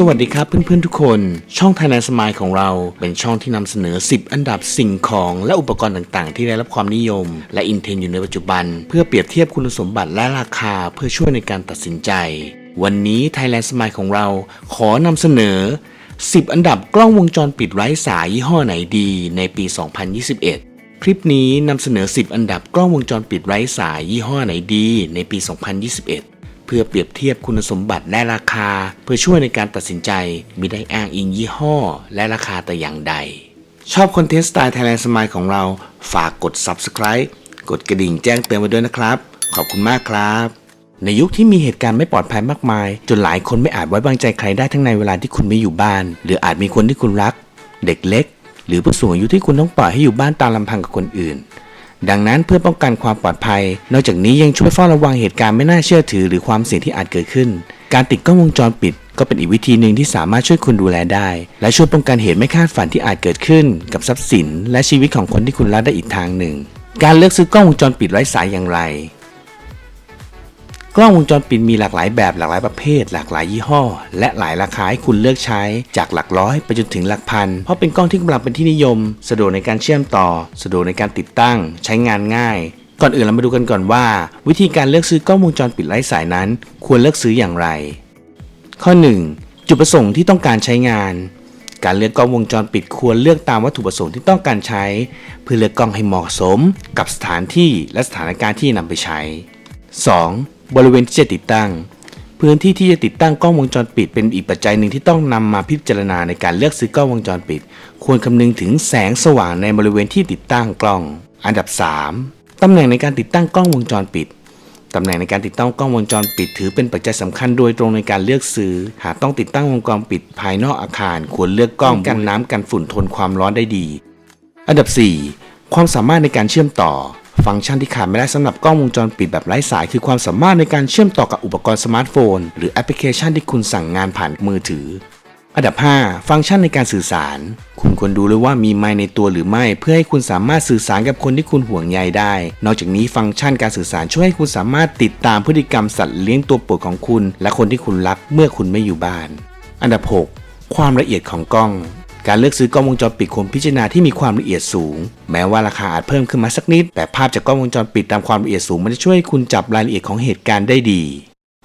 สวัสดีครับเพื่อนๆทุกคน ช่อง Thailand Smile ของเรา เป็นช่องที่นำเสนอ 10 อันดับสิ่งของและอุปกรณ์ต่างๆ ที่ได้รับความนิยม และอินเทรนด์อยู่ในปัจจุบัน เพื่อเปรียบเทียบคุณสมบัติและราคาเพื่อช่วยในการตัดสินใจ วันนี้ Thailand Smile ของเราขอนำเสนอ 10 อันดับกล้องวงจรปิดไร้สายยี่ห้อไหนดีในปี 2021คลิปนี้นำเสนอ 10 อันดับกล้องวงจรปิดไร้สายยี่ห้อไหนดีในปี 2021 เพื่อเปรียบเทียบคุณสมบัติและราคา เพื่อช่วยในการตัดสินใจมิได้อ้างอิงยี่ห้อ และราคาแต่อย่างใด ชอบคอนเทนต์สไตล์ Thailand Smile ของเรา ฝากกด Subscribe กดกระดิ่งแจ้งเตือนไว้ด้วยนะครับ ขอบคุณมากครับ ในยุคที่มีเหตุการณ์ไม่ปลอดภัยมากมาย จนหลายคนไม่อาจไว้วางใจใครได้ทั้งในเวลาที่คุณไม่อยู่บ้าน หรืออาจมีคนที่คุณรัก เด็กเล็ก หรือผู้สูงอายุที่คุณต้องปล่อยให้อยู่บ้านตามลำพังกับคนอื่น ดังนั้นเพื่อป้องกันความปลอดภัย นอกจากนี้ยังช่วยเฝ้าระวังเหตุการณ์ไม่น่าเชื่อถือหรือความเสี่ยงที่อาจเกิดขึ้น การติดกล้องวงจรปิด ก็เป็นอีกวิธีหนึ่งที่สามารถช่วยคุณดูแลได้ และช่วยป้องกันเหตุไม่คาดฝันที่อาจเกิดขึ้น กับทรัพย์สิน และชีวิตของคนที่คุณรักได้อีกทางหนึ่ง การเลือกซื้อกล้องวงจรปิดไร้สายอย่างไร กล้องวงจรปิดมีหลากหลายแบบหลากหลายประเภท หลากหลายยี่ห้อ และหลายราคาให้คุณเลือกใช้จากหลักร้อยไปจนถึงหลักพัน เพราะเป็นกล้องที่กำลังเป็นที่นิยม สะดวกในการเชื่อมต่อ สะดวกในการติดตั้ง ใช้งานง่าย ก่อนอื่นเรามาดูกันก่อนว่า วิธีการเลือกซื้อกล้องวงจรปิดไร้สายนั้น ควรเลือกซื้ออย่างไร ข้อ 1. จุดประสงค์ที่ต้องการใช้งานการเลือกกล้องวงจรปิดควรเลือกตามวัตถุประสงค์ที่ต้องการใช้ เพื่อเลือกกล้องให้เหมาะสมกับสถานที่และสถานการณ์ที่นำไปใช้ 2. บริเวณที่จะติดตั้ง พื้นที่ที่จะติดตั้งกล้องวงจรปิด เป็นอีกปัจจัยหนึ่งที่ต้องนำมาพิจารณาในการเลือกซื้อกล้องวงจรปิด ควรคำนึงถึงแสงสว่างในบริเวณที่ติดตั้งกล้อง อันดับ 3. ตำแหน่งในการติดตั้งกล้องวงจรปิดตำแหน่งในการติดตั้งกล้องวงจรปิด ถือเป็นปัจจัยสำคัญโดยตรงในการเลือกซื้อ หากต้องติดตั้งวงจรปิดภายนอกอาคาร ควรเลือกกล้องกันน้ำกันฝุ่นทนความร้อนได้ดี อันดับ 4. ความสามารถในการเชื่อมต่อ ฟังก์ชันที่ขาดไม่ได้สำหรับกล้องวงจรปิดแบบไร้สาย คือความสามารถในการเชื่อมต่อกับอุปกรณ์สมาร์ทโฟน หรือแอปพลิเคชันที่คุณสั่งงานผ่านมือถือ อันดับ 5 ฟังก์ชันในการสื่อสาร คุณควรดูเลยว่ามีไมค์ในตัวหรือไม่ เพื่อให้คุณสามารถสื่อสารกับคนที่คุณห่วงใยได้ นอกจากนี้ฟังก์ชันการสื่อสารช่วยให้คุณสามารถติดตามพฤติกรรมสัตว์เลี้ยงตัวโปรดของคุณ และคนที่คุณรักเมื่อคุณไม่อยู่บ้าน อันดับ 6 ความละเอียดของกล้อง การเลือกซื้อกล้องวงจรปิดควรพิจารณาที่มีความละเอียดสูง แม้ว่าราคาอาจเพิ่มขึ้นมาสักนิด แต่ภาพจากกล้องวงจรปิดตามความละเอียดสูงมันจะช่วยให้คุณจับรายละเอียดของเหตุการณ์ได้ดี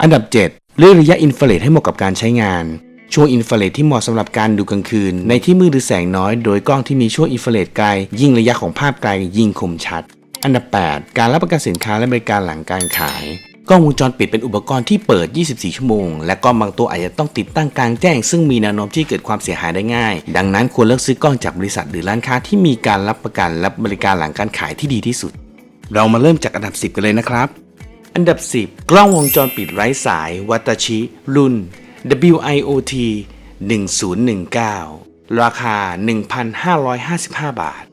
อันดับ 7 เลือกระยะอินฟราเรดให้เหมาะกับการใช้งาน ช่วงอินฟราเรดที่เหมาะสำหรับการดูกลางคืน ในที่มืดหรือแสงน้อย โดยกล้องที่มีช่วงอินฟราเรดไกล ยิ่งระยะของภาพไกลยิ่งคมชัด อันดับ 8 การรับประกันสินค้าและบริการหลังการขาย กล้องวงจรปิดเป็นอุปกรณ์ที่เปิด 24 ชั่วโมง และกล้องบางตัวอาจจะต้องติดตั้งกลางแจ้ง ซึ่งมีแนวโน้มที่เกิดความเสียหายได้ง่าย ดังนั้นควรเลือกซื้อกล้องจากบริษัทหรือร้านค้าที่มีการรับประกันและบริการหลังการขายที่ดีที่สุด เรามาเริ่มจากอันดับ 10 กันเลยนะครับ อันดับ 10 กล้องวงจรปิดไร้สาย วัตชิ รุ่น WIOT 1019 ราคา 1,555 บาท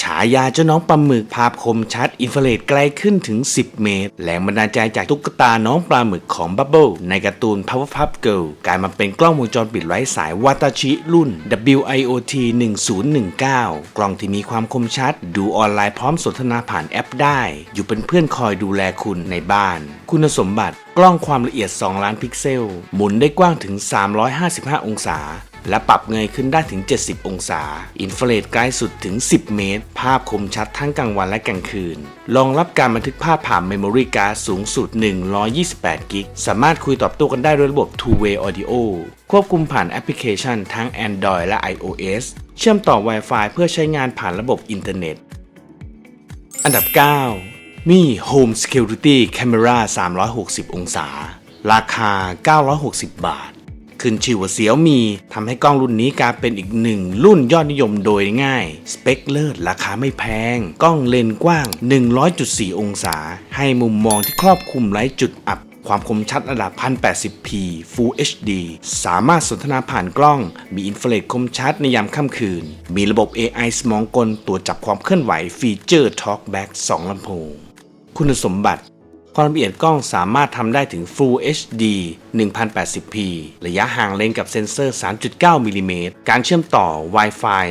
ฉายาเจ้าน้องปลาหมึกภาพคมชัดอินฟราเรดไกลขึ้นถึง 10 เมตร แรงบันดาลใจจากตุ๊กตาน้องปลาหมึกของบับเบิลในการ์ตูน Powerpuff Girl กลายมาเป็นกล้องวงจรปิดไร้สายวัตชิรุ่น WIOT 1019 กล้องที่มีความคมชัด ดูออนไลน์พร้อมสนทนาผ่านแอปได้ อยู่เป็นเพื่อนคอยดูแลคุณในบ้าน คุณสมบัติกล้องความละเอียด 2 ล้านพิกเซล หมุนได้กว้างถึง 355 องศา และปรับเงยขึ้นได้ถึง 70 องศา อินฟราเรดใกล้สุดถึง 10 เมตร ภาพคมชัดทั้งกลางวันและกลางคืน รองรับการบันทึกภาพผ่านเมมโมรี่การ์ดสูงสุด 128 กิก สามารถคุยตอบโต้กันได้ด้วยระบบ Two Way Audio ควบคุมผ่านแอปพลิเคชันทั้ง Android และ iOS เชื่อมต่อ Wi-Fi เพื่อใช้งานผ่านระบบอินเทอร์เน็ต อันดับ 9 มี Home Security Camera 360 องศา ราคา 960 บาท ขึ้นชื่อว่าเสียวมีทำให้กล้องรุ่นนี้กลายเป็นอีกหนึ่งรุ่นยอดนิยมโดยง่าย สเปคเลิศราคาไม่แพง กล้องเลนกว้าง 100.4 องศา ให้มุมมองที่ครอบคลุมไร้จุดอับความคมชัดระดับ 1080p Full HD สามารถสนทนาผ่านกล้อง มีอินฟราเรดคมชัดในยามค่ำคืน มีระบบ AI สมองกลตรวจจับความเคลื่อนไหวฟีเจอร์ Talkback 2ลำโพง คุณสมบัติ ความละเอียดกล้องสามารถทำได้ถึง Full HD 1080p ระยะห่างเลนกับเซ็นเซอร์ 3.9 มิลลิเมตร การเชื่อมต่อ Wi-Fi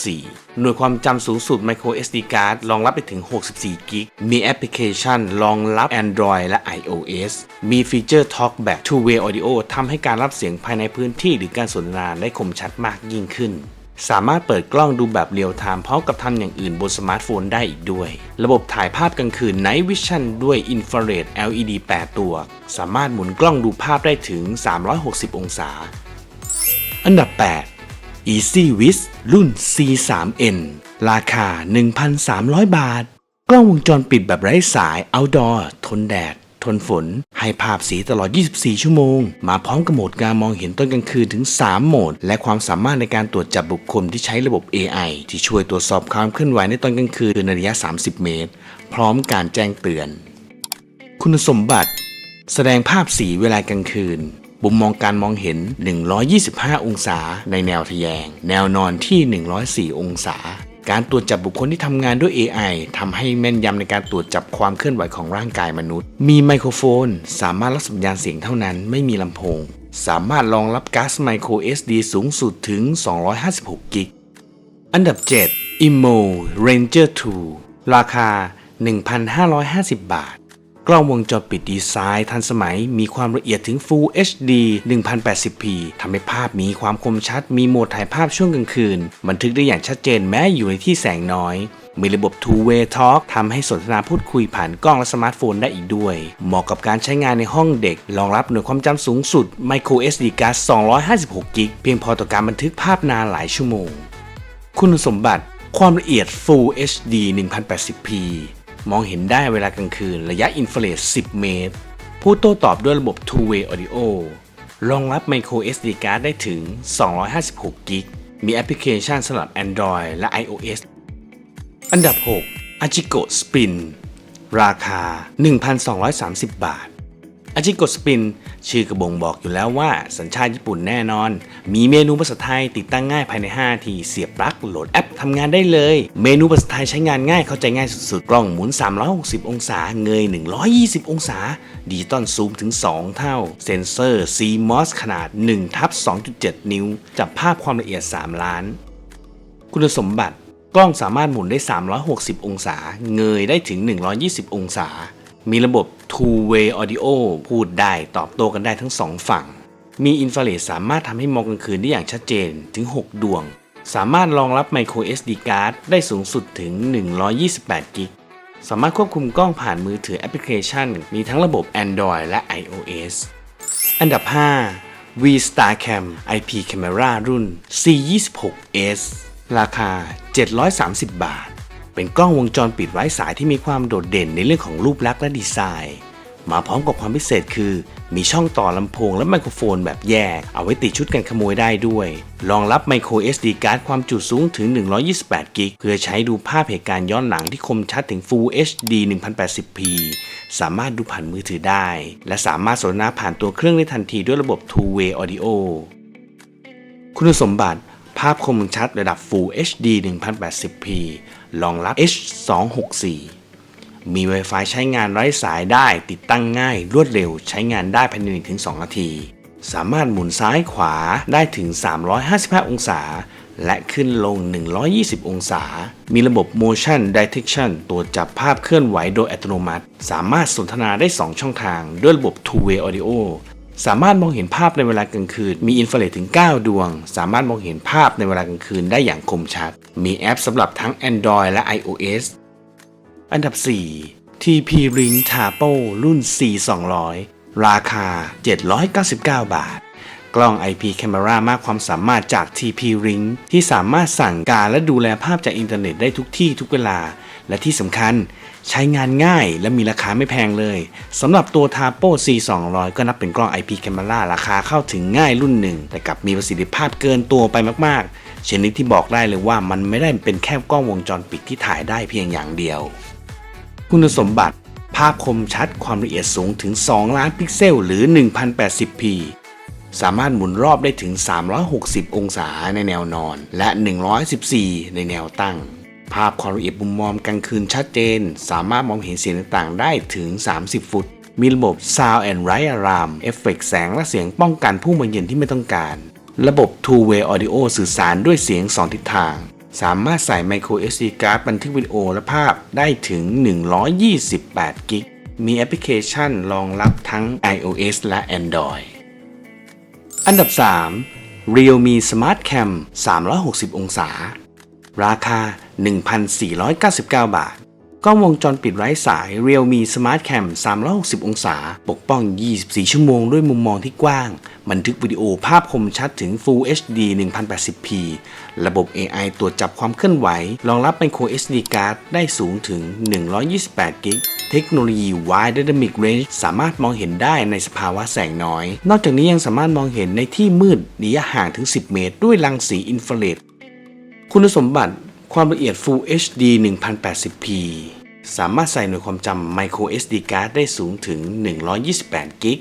2.4 หน่วยความจำสูงสุด Micro SD card รองรับไปถึง 64 กิก มีแอปพลิเคชันรองรับ Android และ iOS มีฟีเจอร์ Talk Back Two Way Audio ทำให้การรับเสียงภายในพื้นที่หรือการสนทนาได้คมชัดมากยิ่งขึ้น สามารถเปิดกล้องดูแบบเรียลไทม์พร้อมกับทำอย่างอื่นบนสมาร์ทโฟนได้อีกด้วย ระบบถ่ายภาพกลางคืน Night Vision ด้วย Infrared LED 8 ตัว สามารถหมุนกล้องดูภาพได้ถึง 360 องศา อันดับ 8 Easy Wiz รุ่น C3N ราคา 1,300 บาท กล้องวงจรปิดแบบไร้สาย Outdoor ทนแดด ทนฝน ให้ภาพสีตลอด 24 ชั่วโมง มาพร้อมกับโหมดการมองเห็นตอนกลางคืนถึง 3 โหมด และความสามารถในการตรวจจับบุคคลที่ใช้ระบบ AI ที่ช่วยตรวจสอบความเคลื่อนไหวในตอนกลางคืนในระยะ 30 เมตร พร้อมการแจ้งเตือน คุณสมบัติ แสดงภาพสีเวลากลางคืนมุมมองการมองเห็น 125 องศา ในแนวทะแยง แนวนอนที่ 104 องศา การตรวจจับบุคคลที่ทำงานด้วย AI ทำให้แม่นยำในการตรวจจับความเคลื่อนไหวของร่างกายมนุษย์ มีไมโครโฟน สามารถรับสัญญาณเสียงเท่านั้น ไม่มีลำโพง สามารถรองรับก๊าซไมโคร SD สูงสุดถึง 256 กิก อันดับ 7 Immo Ranger 2 ราคา 1,550 บาท กล้องวงจรปิดดีไซน์ทันสมัยมีความละเอียดถึง Full HD 1080p ทำให้ภาพมีความคมชัด มีโหมดถ่ายภาพช่วงกลางคืน บันทึกได้อย่างชัดเจนแม้อยู่ในที่แสงน้อย มีระบบ Two Way Talk ทำให้สนทนาพูดคุยผ่านกล้องและสมาร์ทโฟนได้อีกด้วย เหมาะกับการใช้งานในห้องเด็ก รองรับหน่วยความจำสูงสุด Micro SD card 256กิกเพียงพอต่อการบันทึกภาพนานหลายชั่วโมง คุณสมบัติ ความละเอียด Full HD 1080p มองเห็นได้เวลากลางคืนระยะอินฟราเรด10 เมตร ผู้โต้ตอบด้วยระบบ Two Way Audio รองรับ Micro SD card ได้ถึง 256 กิก มีแอปพลิเคชันสำหรับ Android และ iOS อันดับ 6 a j i k o Spin ราคา 1,230 บาท อาจิโกสปิน ชื่อกระบงบอกอยู่แล้วว่าสัญชาติญี่ปุ่นแน่นอน มีเมนูภาษาไทยติดตั้งง่ายภายใน5นาทีเสียบปลั๊กโหลดแอปทำงานได้เลย เมนูภาษาไทยใช้งานง่ายเข้าใจง่ายสุดๆ กล้องหมุน 360 องศา เงย 120 องศา ดิจิตอลซูมถึง 2 เท่า เซนเซอร์ CMOS ขนาด1ทับ2.7 นิ้ว จับภาพความละเอียด 3 ล้าน คุณสมบัติกล้องสามารถหมุนได้ 360 องศา เงยได้ถึง 120 องศา มีระบบ Two Way Audio พูดได้ตอบโต้กันได้ทั้งสองฝั่ง มีอินฟราเรดสามารถทำให้มองกลางคืนได้อย่างชัดเจนถึง 6 ดวง สามารถรองรับ Micro SD card ได้สูงสุดถึง 128 กิก สามารถควบคุมกล้องผ่านมือถือแอปพลิเคชัน มีทั้งระบบ Android และ iOS อันดับ 5 V StarCam IP Camera รุ่น C26s ราคา 730 บาท เป็นกล้องวงจรปิดไร้สายที่มีความโดดเด่นในเรื่องของรูปลักษณ์และดีไซน์ มาพร้อมกับความพิเศษคือ มีช่องต่อลำโพงและไมโครโฟนแบบแยก เอาไว้ติดชุดกันขโมยได้ด้วย รองรับ Micro SD card ความจุสูงถึง 128 กิก เพื่อใช้ดูภาพเหตุการณ์ย้อนหลังที่คมชัดถึง Full HD 1080p สามารถดูผ่านมือถือได้ และสามารถสนทนาผ่านตัวเครื่องได้ทันทีด้วยระบบ Two Way Audio คุณสมบัติ ภาพคมชัดระดับ Full HD 1080p รองรับ H264 มี Wi-Fi ใช้งานไร้สายได้ติดตั้งง่าย รวดเร็วใช้งานได้ภายใน 1-2 นาที สามารถหมุนซ้ายขวาได้ถึง 355 องศา และขึ้นลง 120 องศา มีระบบ Motion Detection ตัวจจับภาพเคลื่อนไหวโดยอัตโนมัติ สามารถสนทนาได้ 2 ช่องทาง ด้วยระบบ Two Way Audio สามารถมองเห็นภาพในเวลากลางคืน มีอินฟราเรดถึง 9 ดวง สามารถมองเห็นภาพในเวลากลางคืนได้อย่างคมชัด มีแอปสำหรับทั้ง Android และ iOS อันดับ 4 TP Ring Tapo รุ่น C200 ราคา 799 บาท กล้อง IP Camera มากความสามารถจาก TP Ring ที่สามารถสั่งการและดูแลภาพจากอินเทอร์เน็ตได้ทุกที่ทุกเวลา และที่สำคัญใช้งานง่ายและมีราคาไม่แพงเลยสำหรับตัว Tapo C200 ก็นับเป็นกล้อง IP Camera ราคาเข้าถึงง่ายรุ่นหนึ่ง แต่กลับมีประสิทธิภาพเกินตัวไปมากๆชนิดที่บอกได้เลยว่ามันไม่ได้เป็นแค่กล้องวงจรปิดที่ถ่ายได้เพียงอย่างเดียว คุณสมบัติภาพคมชัดความละเอียดสูงถึง 2 ล้านพิกเซล หรือ 1080p สามารถหมุนรอบได้ถึง 360 องศาในแนวนอน และ 114 ในแนวตั้ง ภาพความละเอียดมุมมองกลางคืนชัดเจน สามารถมองเห็นเสียงต่างๆ ได้ถึง 30 ฟุต มีระบบ Sound and Light Alarm เอฟเฟกต์แสงและเสียงป้องกันผู้มาเยือนที่ไม่ต้องการ ระบบ Two Way Audio สื่อสารด้วยเสียง 2 ทิศทาง สามารถใส่ Micro SD Card บันทึกวิดีโอและภาพได้ถึง 128 กิก มีแอปพลิเคชันรองรับทั้ง iOS และ Android อันดับ 3 Realme Smart Cam 360 องศา ราคา 1,499 บาท กล้องวงจรปิดไร้สาย Realme Smart Cam 360 องศา ปกป้อง 24 ชั่วโมงด้วยมุมมองที่กว้าง บันทึกวิดีโอภาพคมชัดถึง Full HD 1080p ระบบ AI ตรวจจับความเคลื่อนไหว รองรับ Micro SD Card ได้สูงถึง 128กิกเทคโนโลยี Wide Dynamic Range สามารถมองเห็นได้ในสภาวะแสงน้อย นอกจากนี้ยังสามารถมองเห็นในที่มืดระยะห่างถึง 10 เมตร ด้วยรังสีอินฟราเรด คุณสมบัติความละเอียด Full HD 1080p สามารถใส่หน่วยความจำ Micro SD Card ได้สูงถึง 128กิก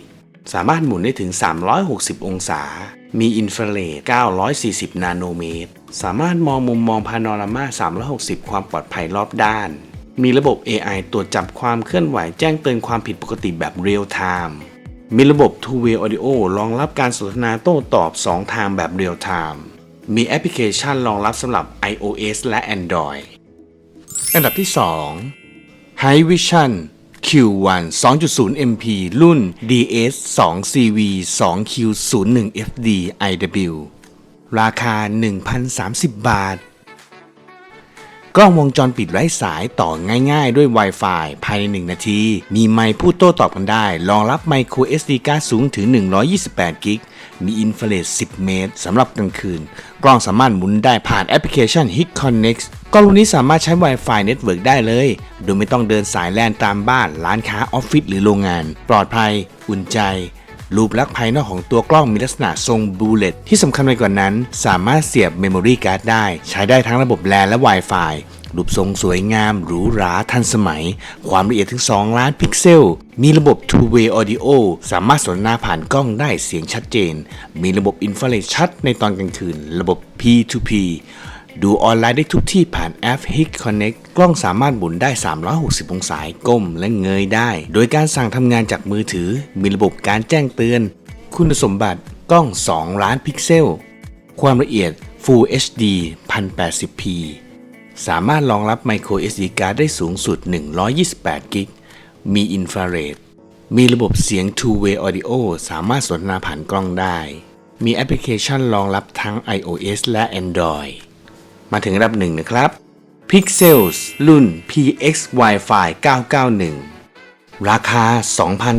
สามารถหมุนได้ถึง 360 องศา มีอินฟราเรด940 นาโนเมตร สามารถมองมุมมองพาโนรามา 360 ความปลอดภัยรอบด้าน มีระบบ AI ตรวจจับความเคลื่อนไหวแจ้งเตือนความผิดปกติแบบเรียลไทม์มีระบบ Two Way Audio รองรับการสนทนาโต้ตอบ 2 ทางแบบเรียลไทม์ มีแอปพลิเคชันรองรับสำหรับ iOS และ Android อันดับที่ 2 High Vision Q1 2.0 MP รุ่น DS 2 CV 2 Q01 FD IW ราคา 1,030 บาท กล้องวงจรปิดไร้สายต่อง่ายๆด้วย Wi-Fi ภายใน 1 นาที มีไมค์พูดโต้ตอบกันได้ รองรับไมโคร SD การ์ดสูงถึง 128 กิก มีอินฟราเรด10 เมตรสำหรับกลางคืน กล้องสามารถหมุนได้ผ่านแอปพลิเคชัน Hit Connect กล้องรุ่นนี้สามารถใช้ Wi-Fi Network ได้เลย โดยไม่ต้องเดินสายแลนตามบ้าน ร้านค้าออฟฟิศหรือโรงงาน ปลอดภัย อุ่นใจ รูปลักษณ์ภายนอกของตัวกล้องมีลักษณะทรงบูเลตที่สำคัญไปกว่านั้น สามารถเสียบเมมโมรี่การ์ดได้ ใช้ได้ทั้งระบบแลนและ Wi-Fi รูปทรงสวยงามหรูหราทันสมัย ความละเอียดถึง 2 ล้านพิกเซล มีระบบ Two Way Audio สามารถสนทนาผ่านกล้องได้เสียงชัดเจน มีระบบอินฟราเรดชัดในตอนกลางคืน ระบบ P2P ดูออนไลน์ได้ทุกที่ผ่านแอป Hit Connect กล้องสามารถหมุนได้ 360 องศาก้มและเงยได้ โดยการสั่งทำงานจากมือถือ มีระบบการแจ้งเตือน คุณสมบัติกล้อง 2 ล้านพิกเซล ความละเอียด Full HD 1080p สามารถรองรับ Micro SD Card ได้สูงสุด 128 กิก มีอินฟราเรด มีระบบเสียง Two Way Audio สามารถสนทนาผ่านกล้องได้ มีแอปพลิเคชันรองรับทั้ง iOS และ Android มาถึงอันดับหนึ่งนะครับ Pixels รุ่น PX Wi-Fi 991 ราคา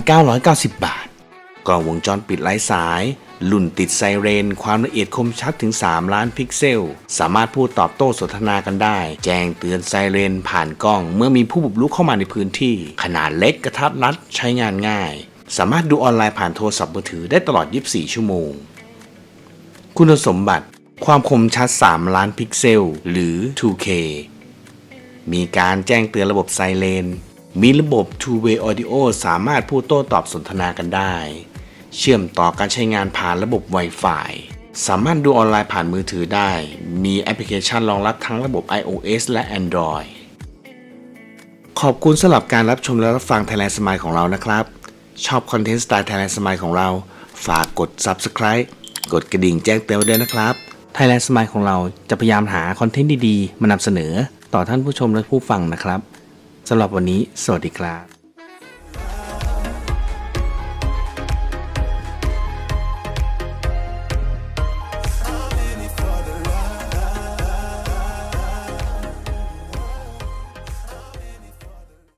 2,990 บาท กล้องวงจรปิดไร้สาย รุ่นติดไซเรน ความละเอียดคมชัดถึง 3 ล้านพิกเซล สามารถพูดตอบโต้สนทนากันได้ แจ้งเตือนไซเรนผ่านกล้อง เมื่อมีผู้บุกรุกเข้ามาในพื้นที่ ขนาดเล็กกระทัดรัดใช้งานง่าย สามารถดูออนไลน์ผ่านโทรศัพท์มือถือได้ตลอด 24 ชั่วโมง คุณสมบัติ ความคมชัด 3 ล้านพิกเซล หรือ 2K มีการแจ้งเตือนระบบไซเรน มีระบบ Two Way Audio สามารถพูดโต้ตอบสนทนากันได้ เชื่อมต่อการใช้งานผ่านระบบ Wi-Fi สามารถดูออนไลน์ผ่านมือถือได้ มีแอปพลิเคชันรองรับทั้งระบบ iOS และ Android ขอบคุณสำหรับการรับชมและรับฟัง Thailand Smile ของเรานะครับ ชอบคอนเทนต์สไตล์ Thailand Smile ของเรา ฝากกด Subscribe กดกระดิ่งแจ้งเตือนไว้ด้วยนะครับ Thailand Smile ของเราจะพยายามหาคอนเทนต์ดีๆ มานำเสนอต่อท่านผู้ชมและผู้ฟังนะครับสำหรับวันนี้ สวัสดีครับ